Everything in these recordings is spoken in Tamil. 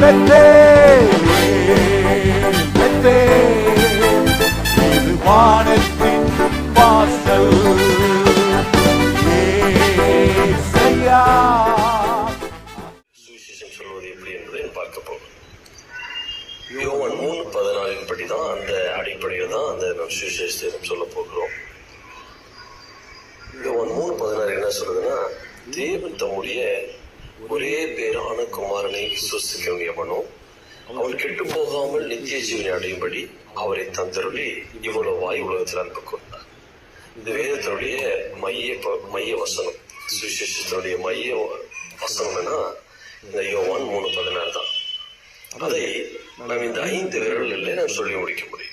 பெற்றேன் பெற்றேன் இது வானத்தின் வாசல் சுவிசேஷம் யோவான் மூணு பதினாலின் படி தான் அந்த அடிப்படையில் தான் அந்த நம்ம சுவிசேஷத்தை நம்ம சொல்ல போகிறோம் யோவான் மூணு பதினாறு என்ன சொல்லுதுன்னா தேவன் தம்முடைய ஒரே பேரான குமாரனை விசுவசிக்க எவனோ அவன் கெட்டு போகாமல் நித்திய ஜீவனை அடையும்படி அவரை தந்தருளி இவ்வளவு வாய் உலகத்தில் அன்பு கொண்டார் இந்த வேதத்தினுடைய மைய ப- மைய வசனம் சுவிசேஷத்தினுடைய மைய வசனம்னா இந்த யோவான் மூணு பதினாறு தான். அதை நாம் இந்த ஐந்து விரல்களில் நாம் சொல்லி முடிக்க முடியும்.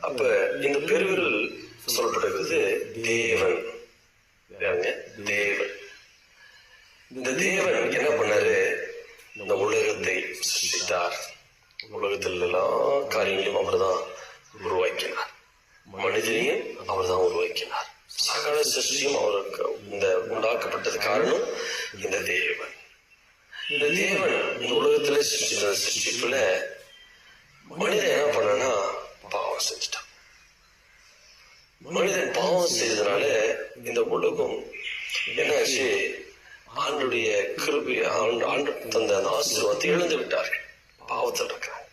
அப்ப இந்த பெருவிரல் சொல்லப்படுகிறது தேவன் யாருங்க? தேவன் இந்த தேவன் என்ன பண்ணாரு இந்த உலகத்தை சிருஷ்டித்தார் உலகத்தில் எல்லா காரியங்களையும் அவர் தான் உருவாக்கினார். மனிதனையும் அவர் தான் உருவாக்கினார். சகல சிருஷ்டியும் அவருக்கு இந்த உண்டாக்கப்பட்டது காரணம் இந்த தேவன். இந்த தேவன் இந்த உலகத்துல சிருஷ்டித்த சிருஷ்டிப்புல மனிதன் என்ன பண்ணனா பாவம் செஞ்சுட்டான். மனிதன் பாவம் செய்ததுனால இந்த உலகம் என்னாச்சு? ஆண்டுடைய கிருபி ஆண்டு ஆண்டு தந்த அந்த ஆசீர்வாதத்தை இழந்து விட்டார்கள். பாவத்தில் இருக்கிறாங்க.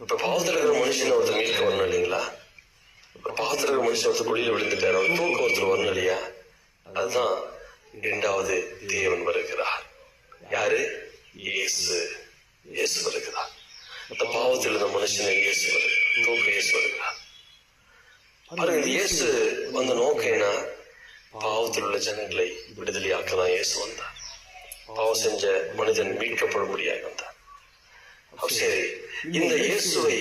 இப்ப பாவத்தில் இருக்கிற மனுஷன் ஒருத்தர் மீட்க வரணும் இல்லைங்களா? இப்ப பாவத்தில் இருக்கிற மனுஷன் ஒருத்தர் குழியில விழுந்துட்டார் அவர் தூக்க ஒருத்தர் வரணும் இல்லையா? அதுதான் இரண்டாவது தேவன் வருகிறார். யாரு? இயேசு. இயேசு வருகிறார். இந்த பாவத்தில் இருந்த மனுஷனை இயேசு வருகிறார். தூக்க இயேசு வருகிறார். பாருங்க இயேசு வந்த நோக்கம் என்ன? பாவத்தில் உள்ள ஜனங்களை விடுதலையாக்க தான் இயேசு வந்தார். பாவம் செஞ்ச மனிதன் மீட்கப்படும்படியாக வந்தார் சரி இந்த இயேசுவை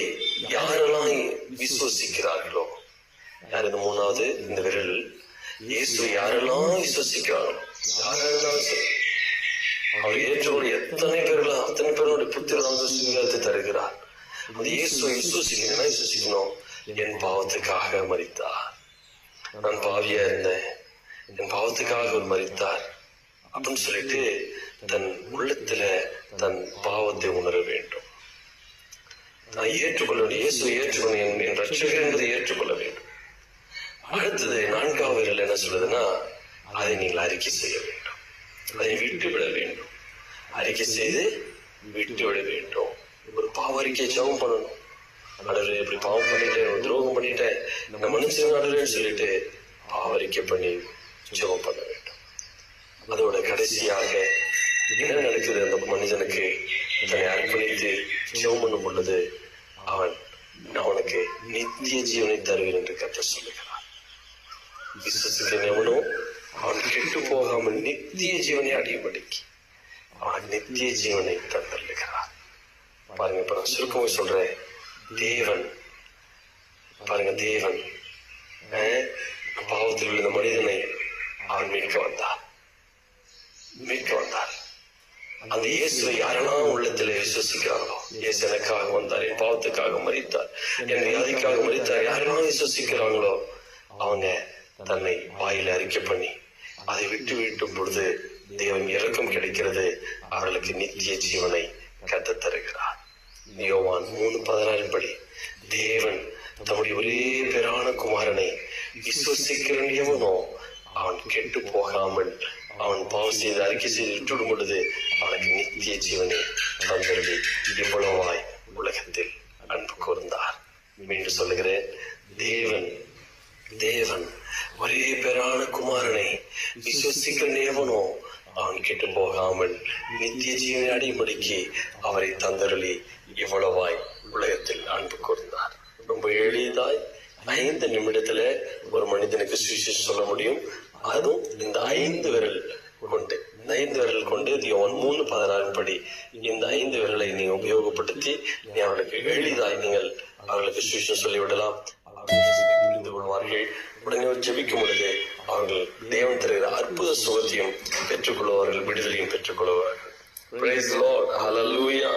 யாரெல்லாம் விசுவசிக்கிறார்களோ யார் இந்த மூணாவது இந்த விரல் இயேசுவை யாரெல்லாம் விசுவசிக்கிறார்களோ யாரா இருந்தாலும் சரி அவர் ஏற்றோடு எத்தனை பேர்கள் அத்தனை பேருடைய புத்திரம் சுவிகாரத்தை தருகிறார் அந்த இயேசுவை விசுவசிக்கணும் விசுவசிக்கணும் என் பாவத்துக்காக மறித்தார் நான் பாவியா இருந்தேன் என் பாவத்துக்காக அவர் மறித்தார் அப்படின்னு சொல்லிட்டு தன் உள்ளத்துல தன் பாவத்தை உணர வேண்டும் நான் ஏற்றுக்கொள்ள வேண்டும் இயேசுவை ஏற்றுக்கொள்ள என் ரட்சகர் என்பதை ஏற்றுக்கொள்ள வேண்டும். அடுத்தது நான்காவது விரல் என்ன சொல்லுதுன்னா அதை நீங்கள் அறிக்கை செய்ய வேண்டும். அதை விட்டுவிட வேண்டும். அறிக்கை செய்து விட்டுவிட வேண்டும். ஒரு பாவ அறிக்கையை ஜெபம் பண்ணணும். நடுவே இப்படி பாவம் பண்ணிட்டேன் துரோகம் பண்ணிட்டேன். இந்த மனுஷன் நடுவேன்னு சொல்லிட்டு பாவ அறிக்கை பண்ணி ஜெபம் பண்ண வேண்டும். அதோட கடைசியாக என்ன நடக்குது? அந்த மனிதனுக்கு தன்னை அர்ப்பணித்து ஜெபம் பண்ணும் பொழுது அவன் அவனுக்கு நித்திய ஜீவனை தருவேன் என்று கற்று சொல்லுகிறான் விசுவசிக்கிறவன் எவனோ அவன் கெட்டு போகாமல் நித்திய ஜீவனை அடியபடிக்கு அவன் நித்திய ஜீவனை தந்தள்ளுகிறான் பாருங்க இப்ப நான் சுருக்கமாக சொல்றேன். தேவன் பாருங்க தேவன் அஹ், பாவத்தில் உள்ள மனிதனை அவன் மீட்க வந்தார் மீட்க வந்தார் அந்த இயேசுவை யாரெல்லாம் உள்ளத்துல விசுவசிக்கிறாங்களோ இயேசு எனக்காக வந்தார் என் பாவத்துக்காக மறித்தார் என் வியாதிக்காக மறித்தார் யாரெல்லாம் விசுவசிக்கிறாங்களோ அவங்க தன்னை வாயில அறிக்கை பண்ணி அதை விட்டு விட்டும் பொழுது தேவன் இறக்கம் கிடைக்கிறது அவர்களுக்கு நித்திய ஜீவனை கத்த தருகிறார். யோவான் மூணு பதினாறு படி தேவன் தம்முடைய ஒரே பெறான குமாரனை விசுவசிக்கிறவன் எவனோ அவன் கெட்டு போகாமல் அவன் பாவம் செய்து அறிக்கை செய்து விட்டுவிடும் பொழுது அவனுக்கு நித்திய ஜீவனை தந்தருளி. இவ்வளவாய் உலகத்தில் அன்பு கூர்ந்தார். மீண்டும் சொல்லுகிறேன் தேவன் தேவன் ஒரே பேரான குமாரனை விசுவசிக்க நேவனோ அவன் கெட்டு போகாமல் நித்திய ஜீவனை அடையும்படிக்கு அவரை தந்தருளி. இவ்வளவாய் உலகத்தில் அன்பு கூர்ந்தார். ரொம்ப எளிதாய் ஐந்து நிமிடத்துல ஒரு மனிதனுக்கு சுவிசேஷம் சொல்ல முடியும் அதுவும் இந்த ஐந்து விரல் கொண்டு இந்த ஐந்து விரல் கொண்டு ஒன் மூணு பதினாறு படி இந்த ஐந்து விரலை நீ உபயோகப்படுத்தி நீ அவர்களுக்கு எளிதாய் நீங்கள் அவர்களுக்கு சுவிசேஷம் சொல்லிவிடலாம் புரிந்து கொள்வார்கள் உடனே ஜெபிக்கும் பொழுது அவர்கள் தேவன் தருகிற அற்புத சுகத்தையும் பெற்றுக்கொள்வார்கள் விடுதலையும் பெற்றுக்கொள்வார்கள் Praise the Lord. Hallelujah.